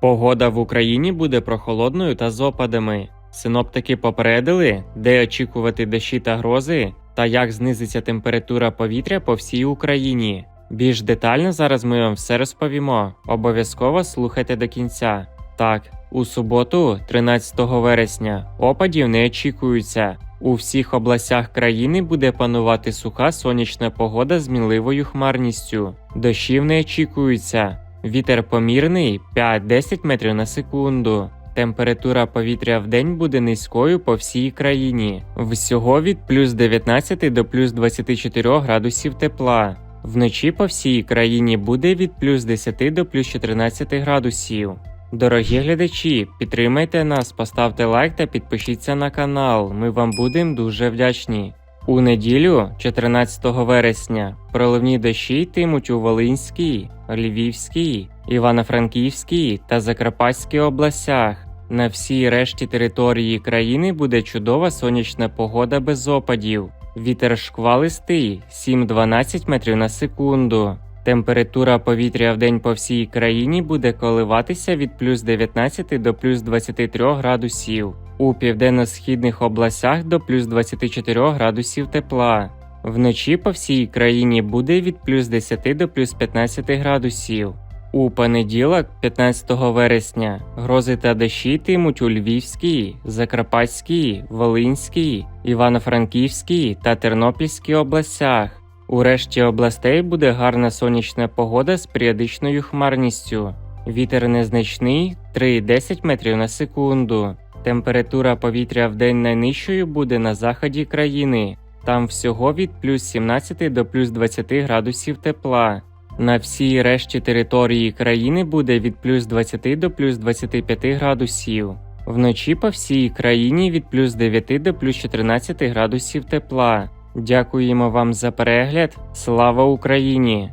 Погода в Україні буде прохолодною та з опадами. Синоптики попередили, де очікувати дощі та грози, та як знизиться температура повітря по всій Україні. Більш детально зараз ми вам все розповімо. Обов'язково слухайте до кінця. Так, у суботу, 13 вересня, опадів не очікується. У всіх областях країни буде панувати суха сонячна погода з мінливою хмарністю. Дощів не очікується. Вітер помірний 5-10 метрів на секунду. Температура повітря в день буде низькою по всій країні. Всього від плюс 19 до плюс 24 градусів тепла. Вночі по всій країні буде від плюс 10 до плюс 14 градусів. Дорогі глядачі, підтримайте нас, поставте лайк та підпишіться на канал. Ми вам будемо дуже вдячні. У неділю, 14 вересня, проливні дощі йтимуть у Волинській, Львівській, Івано-Франківській та Закарпатській областях. На всій решті території країни буде чудова сонячна погода без опадів. Вітер шквалистий 7-12 метрів на секунду. Температура повітря в день по всій країні буде коливатися від плюс 19 до плюс 23 градусів. У південно-східних областях до плюс 24 градусів тепла. Вночі по всій країні буде від плюс 10 до плюс 15 градусів. У понеділок, 15 вересня, грози та дощі йтимуть у Львівській, Закарпатській, Волинській, Івано-Франківській та Тернопільській областях. У решті областей буде гарна сонячна погода з періодичною хмарністю. Вітер незначний 3-10 метрів на секунду. Температура повітря в день найнижчою буде на заході країни. Там всього від плюс 17 до плюс 20 градусів тепла. На всій решті території країни буде від плюс 20 до плюс 25 градусів. Вночі по всій країні від плюс 9 до плюс 14 градусів тепла. Дякуємо вам за перегляд. Слава Україні!